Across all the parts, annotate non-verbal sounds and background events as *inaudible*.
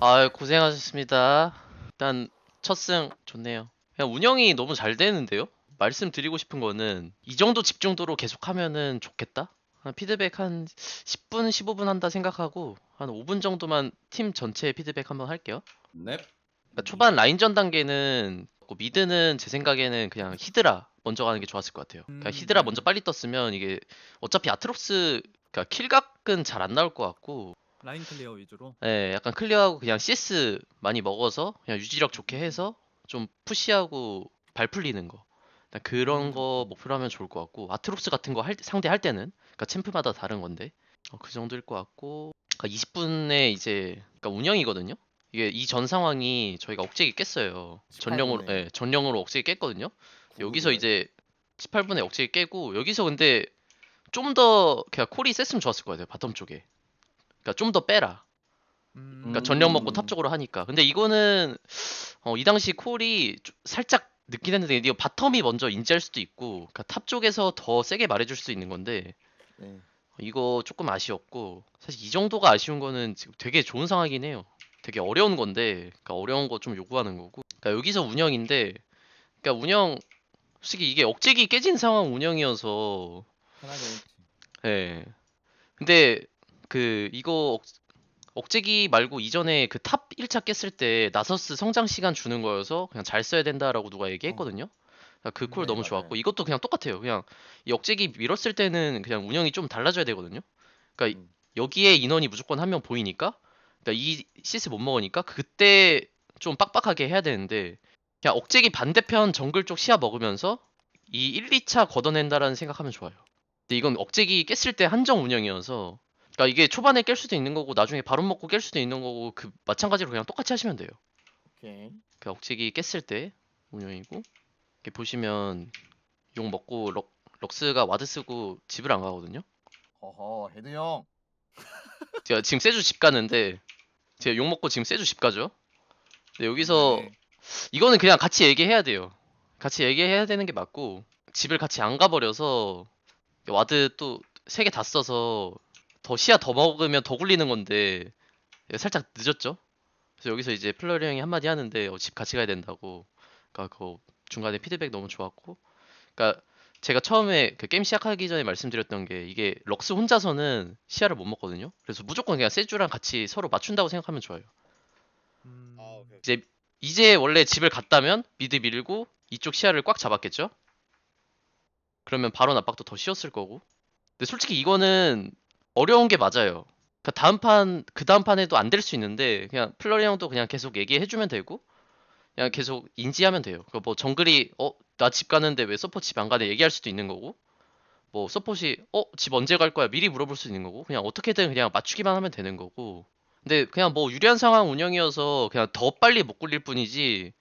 아 고생하셨습니다. 일단 첫 승 좋네요. 그냥 운영이 너무 잘 되는데요. 말씀드리고 싶은 거는 이 정도 집중도로 계속하면은 좋겠다. 한 피드백 한 10분, 15분 한다 생각하고 한 5분 정도만 팀 전체 피드백 한번 할게요. 넵. 그러니까 초반 라인전 단계는 그 미드는 제 생각에는 그냥 히드라 먼저 가는 게 좋았을 것 같아요. 그러니까 음, 히드라 네. 먼저 빨리 떴으면 이게 어차피 아트록스 그러니까 킬각은 잘 안 나올 것 같고 라인 클리어 위주로. 예, 약간 클리어하고 그냥 CS 많이 먹어서 그냥 유지력 좋게 해서 좀 푸시하고 발 풀리는 거. 일단 그런 음. 거 목표로 하면 좋을 것 같고 아트록스 같은 거 할, 상대 할 때는 그러니까 챔프마다 다른 건데 어, 그 정도일 것 같고 그러니까 20분에 이제 그러니까 운영이거든요. 이게 이 전 상황이 저희가 억제기 깼어요. 전령으로 18분에. 예, 전령으로 억제기 깼거든요. 여기서. 이제 18분에 억제기 깨고 여기서 근데 좀 더 그냥 콜이 셌으면 좋았을 것 같아요. 바텀 쪽에. 그러니까 좀 더 빼라. 음. 그러니까 전력 먹고 음. 탑 쪽으로 하니까. 근데 이거는 어, 이 당시 콜이 좀 살짝 늦긴 했는데 이거 바텀이 먼저 인지할 수도 있고 그러니까 탑 쪽에서 더 세게 말해줄 수 있는 건데 네. 이거 조금 아쉬웠고 사실 이 정도가 아쉬운 거는 지금 되게 좋은 상황이긴 해요. 되게 어려운 건데 그러니까 어려운 거 좀 요구하는 거고. 그러니까 여기서 운영인데 그러니까 운영 솔직히 이게 억제기 깨진 상황 운영이어서. 예. 근데 그 이거 억, 억제기 말고 이전에 그 탑 1차 깼을 때 나서스 성장 시간 주는 거여서 그냥 잘 써야 된다라고 누가 얘기했거든요. 그콜 네, 너무 맞아요. 좋았고 이것도 그냥 똑같아요. 그냥 이 억제기 밀었을 때는 그냥 운영이 좀 달라져야 되거든요. 그러니까 음. 여기에 인원이 무조건 한 명 보이니까 그러니까 이 시스 못 먹으니까 그때 좀 빡빡하게 해야 되는데 그냥 억제기 반대편 정글 쪽 시야 먹으면서 이 1, 2차 걷어낸다라는 생각하면 좋아요. 근데 이건 억제기 깼을 때 한정 운영이어서 그러니까 이게 초반에 깰 수도 있는 거고 나중에 바론 먹고 깰 수도 있는 거고 그 마찬가지로 그냥 똑같이 하시면 돼요. 오케이. 그 억제기 깼을 때 운영이고 이렇게 보시면 용 먹고 럭, 럭스가 와드 쓰고 집을 안 가거든요. 허허 헤드 형. *laughs* 제가 지금 세주 집 가는데 제가 욕 먹고 지금 세주 집 가죠. 근데 여기서 네. 이거는 그냥 같이 얘기해야 돼요. 같이 얘기해야 되는 게 맞고 집을 같이 안 가버려서 와드 또 세 개 다 써서 더 시야 더 먹으면 더 굴리는 건데 살짝 늦었죠. 그래서 여기서 이제 플러리 형이 한마디 하는데 어, 집 같이 가야 된다고. 그러니까 그 중간에 피드백 너무 좋았고. 그러니까 제가 처음에 그 게임 시작하기 전에 말씀드렸던 게 이게 럭스 혼자서는 시야를 못 먹거든요. 그래서 무조건 그냥 세주랑 같이 서로 맞춘다고 생각하면 좋아요. 음. 아. 이제 이제 원래 집을 갔다면 미드 밀고 이쪽 시야를 꽉 잡았겠죠? 그러면 바로 압박도 더 쉬웠을 거고. 근데 솔직히 이거는 어려운 게 맞아요. 그 다음 판, 그 다음 판에도 안 될 수 있는데 그냥 플러리 형도 그냥 계속 얘기해주면 되고 그냥 계속 인지하면 돼요. 그 뭐 정글이 어 나 집 가는데 왜 서포트 집안 가네 얘기할 수도 있는 거고 뭐 서폿이 어 집 언제 갈 거야 미리 물어볼 수 있는 거고 그냥 어떻게든 그냥 맞추기만 하면 되는 거고 근데 그냥 뭐 유리한 상황 운영이어서 그냥 더 빨리 못 굴릴 뿐이지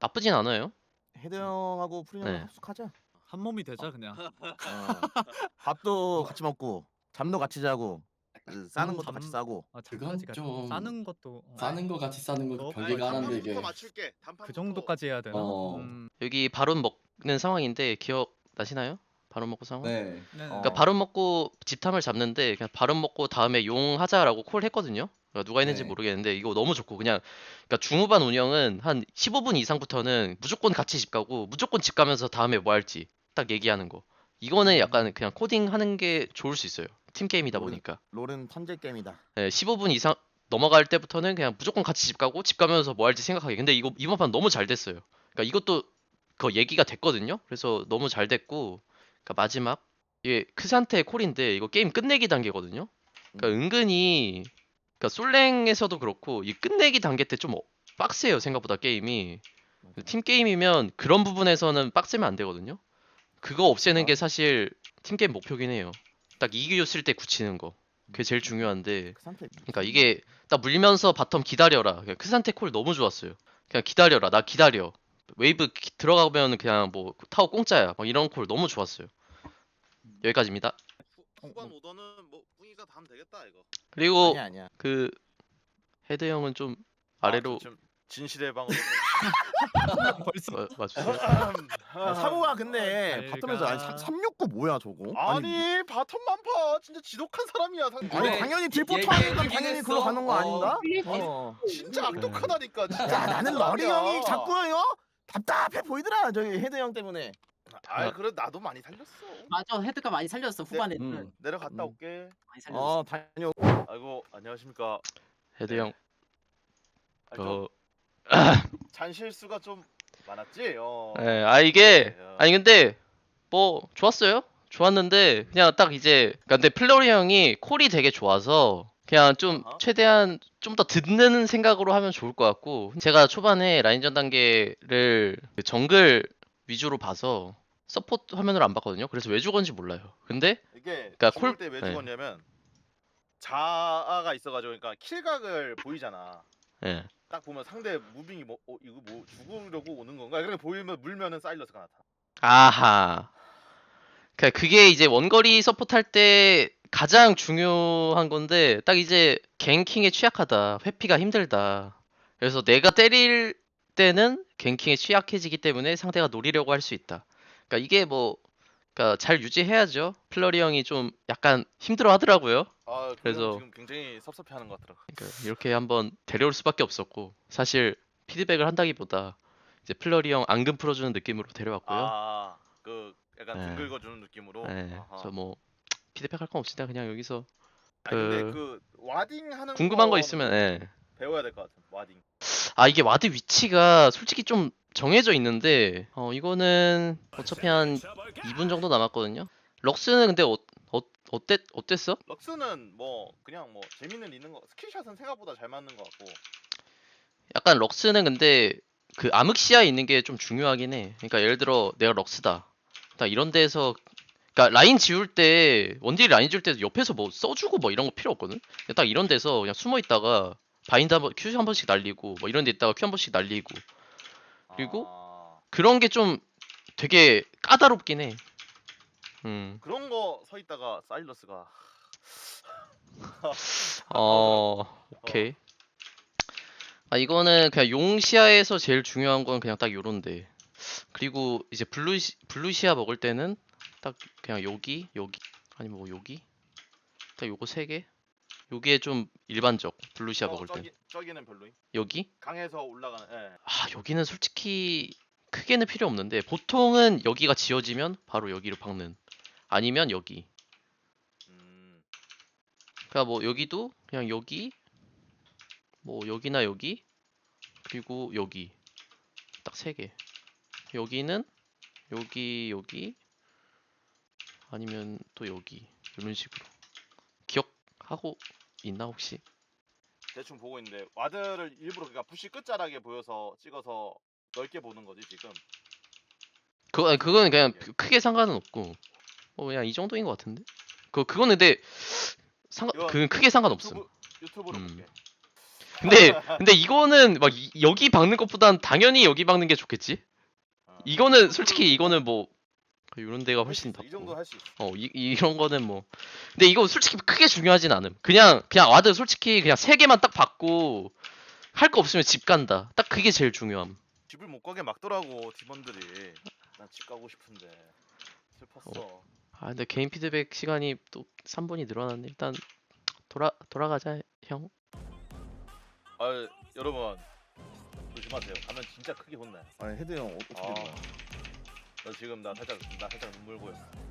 나쁘진 않아요. 헤드 형하고 프리 형 네. 합숙하자. 한 몸이 되자 그냥. 어. 밥도 같이 먹고 잠도 같이 자고 그 싸는 음, 것도 잠- 같이 싸고. 아, 그건 잠까지 좀 싸는 것도 어, 싸는 거 같이 싸는 거 어, 별개가 하는데 단판부터 이게 맞출게. 단판부터. 그 정도까지 해야 되나? 어. 음. 여기 바론 먹는 상황인데 기억 나시나요? 바론 먹고 상황? 네. 네. 어. 그러니까 바론 먹고 집탐을 잡는데 그냥 바론 먹고 다음에 용 하자라고 콜 했거든요. 그러니까 누가 했는지 네. 모르겠는데 이거 너무 좋고 그냥 그러니까 중후반 운영은 한 15분 이상부터는 무조건 같이 집 가고 무조건 집 가면서 다음에 뭐 할지 딱 얘기하는 거. 이거는 약간 그냥 코딩 하는 게 좋을 수 있어요. 팀 게임이다 음. 보니까. 롤은 턴제 게임이다. 네, 15분 이상 넘어갈 때부터는 그냥 무조건 같이 집 가고 집 가면서 뭐 할지 생각하게. 근데 이거 이번 판 너무 잘 됐어요. 그러니까 이것도 그 얘기가 됐거든요. 그래서 너무 잘 됐고, 그러니까 마지막 이게 크산테의 콜인데 이거 게임 끝내기 단계거든요. 그러니까 은근히 그러니까 솔랭에서도 그렇고 이 끝내기 단계 때 좀 빡세요 생각보다 게임이. 맞아. 팀 게임이면 그런 부분에서는 빡세면 안 되거든요. 그거 없애는 게 사실 팀 게임 목표긴 해요. 딱 이기줬을 때 굳히는 거. 그게 제일 중요한데. 그. 그러니까 이게 딱 물면서 바텀 기다려라. 그냥 크산테 콜 너무 좋았어요. 그냥 기다려라. 나 기다려. 웨이브 기- 들어가면 그냥 뭐 타워 공짜야. 막 이런 콜 너무 좋았어요. 여기까지입니다. 후, 후반 오더는 뭐 뿌이가 다 하면 되겠다 이거. 그리고 아니야 아니야. 그 헤드 형은 좀 아래로 좀 진실의 방으로. *laughs* 벌써 어, 와주세요. 아, 사고가 근데 잘 바텀에서 가. 한369 거 뭐야 저거? 아니 바텀만 파 진짜 지독한 사람이야 상... 아니 그래, 당연히 얘- 딜포트 얘- 하니까 당연히 했어. 그거 가는 거 어, 아닌가? 플레이- 어. 진짜 악독하다니까 진짜 야 나는 러리 사람이야. 형이 자꾸 어? 답답해 보이더라 저기 헤드 형 때문에. 아 그래 나도 많이 살렸어 맞아 헤드가 많이 살렸어 후반에는 음. 내려갔다 음. 올게 많이 살렸어. 어 다녀. 아이고 안녕하십니까 헤드 형, 아, 그, 좀 잔실수가 좀 많았지 어 예, 아 이게 어. 아니 근데 뭐 좋았어요. 좋았는데 그냥 딱 이제 그러니까 근데 플로리 형이 콜이 되게 좋아서 그냥 좀. 최대한 좀 더 듣는 생각으로 하면 좋을 것 같고 제가 초반에 라인전 단계를 그 정글 위주로 봐서 서포트 화면으로 안 봤거든요. 그래서 왜 죽었는지 몰라요. 근데 이게 그러니까 콜- 때 왜 네. 죽었냐면 자아가 있어가지고 그러니까 킬각을 보이잖아 예. 딱 보면 상대 무빙이 뭐 어, 이거 뭐 죽으려고 오는 건가 그렇게 보이면 물면은 사일러스가 나타 아하. 그러니까 그게 이제 원거리 서포트 할 때 가장 중요한 건데 딱 이제 갱킹에 취약하다. 회피가 힘들다. 그래서 내가 때릴 때는 갱킹에 취약해지기 때문에 상대가 노리려고 할 수 있다. 그러니까 이게 뭐 그러니까 잘 유지해야죠. 플러리 형이 좀 약간 힘들어 하더라고요. 아 그래서- 지금 굉장히 섭섭해하는 것 같더라 그러니까 이렇게 한번 데려올 수밖에 없었고 사실 피드백을 한다기보다 이제 플러리 형 앙금 풀어주는 느낌으로 데려왔고요. 아그 약간 네. 등 긁어주는 느낌으로 네, 아하. 그래서 뭐 피드백 할 건 없으니까 그냥 여기서 아니, 근데 그- 그 와딩 하는 궁금한 거 있으면 예. 배워야 될 것 같아 와딩 아 이게 와드 위치가 솔직히 좀 정해져 있는데 어 이거는 어차피 한 2분 정도 남았거든요. 럭스는 근데 어, 어, 어땠, 어땠어? 럭스는 뭐 그냥 뭐 재밌는 있는 거 스킬샷은 생각보다 잘 맞는 것 같고 약간 럭스는 근데 그 암흑 시야에 있는 게 좀 중요하긴 해. 그러니까 예를 들어 내가 럭스다. 딱 이런 데서 그러니까 라인 지울 때 원딜 라인 지울 때 옆에서 뭐 써주고 뭐 이런 거 필요 없거든. 그냥 딱 이런 데서 그냥 숨어 있다가 바인드 한번 큐 한 번씩 날리고 뭐 이런 데 있다가 큐 한 번씩 날리고 그리고? 아, 그런 게 좀 되게 까다롭긴 해. 음. 그런 거 서 있다가 사일러스가 *laughs* 어, 오케이. 아, 이거는 그냥 용시야에서 제일 중요한 건 그냥 딱 요런데. 그리고 이제 블루시, 블루시야 먹을 때는 딱 그냥 여기, 여기, 아니 뭐 여기? 딱 요거 세 개? 요게 좀 일반적, 블루시야 어, 먹을 때. 저기, 저기는 별로임 여기? 강에서 올라가는 예. 아, 여기는 솔직히 크게는 필요 없는데, 보통은 여기가 지어지면 바로 여기로 박는. 아니면 여기. 음, 그러니까 뭐 여기도 그냥 여기 뭐 여기나 여기 그리고 여기 딱 세 개. 여기는 여기 여기 아니면 또 여기 이런 식으로 기억하고 있나 혹시? 대충 보고 있는데 와드를 일부러 그러니까 부시 끝자락에 보여서 찍어서 넓게 보는 거지 지금 그거 아니, 그거는 그냥 크- 크게 상관은 없고 뭐 그냥 이 정도인 것 같은데. 그 그거는 근데 상관 그건 크게 상관없음. 유튜브, 유튜브로 음. 볼게 근데 *laughs* 근데 이거는 막 이- 여기 박는 것보단 당연히 여기 박는 게 좋겠지. 어. 이거는 솔직히 이거는 뭐 이런 데가 훨씬 있어. 이. 정도 할 수 있어 어 이, 이런 거는 뭐 근데 이거 솔직히 크게 중요하진 않음. 그냥 그냥 와드 솔직히 그냥 세 개만 딱 받고 할 거 없으면 집 간다. 딱 그게 제일 중요함. 집을 못 가게 막더라고 팀원들이 난 집 가고 싶은데 슬펐어 아 근데 개인 피드백 시간이 또 3분이 늘어났네. 일단 돌아 돌아가자 형. 아 여러분 조심하세요 가면 진짜 크게 혼나요 아니 헤드 형 어- 어떻게 아. 된 거야? 나 지금 나 살짝 나 살짝 눈물 고였어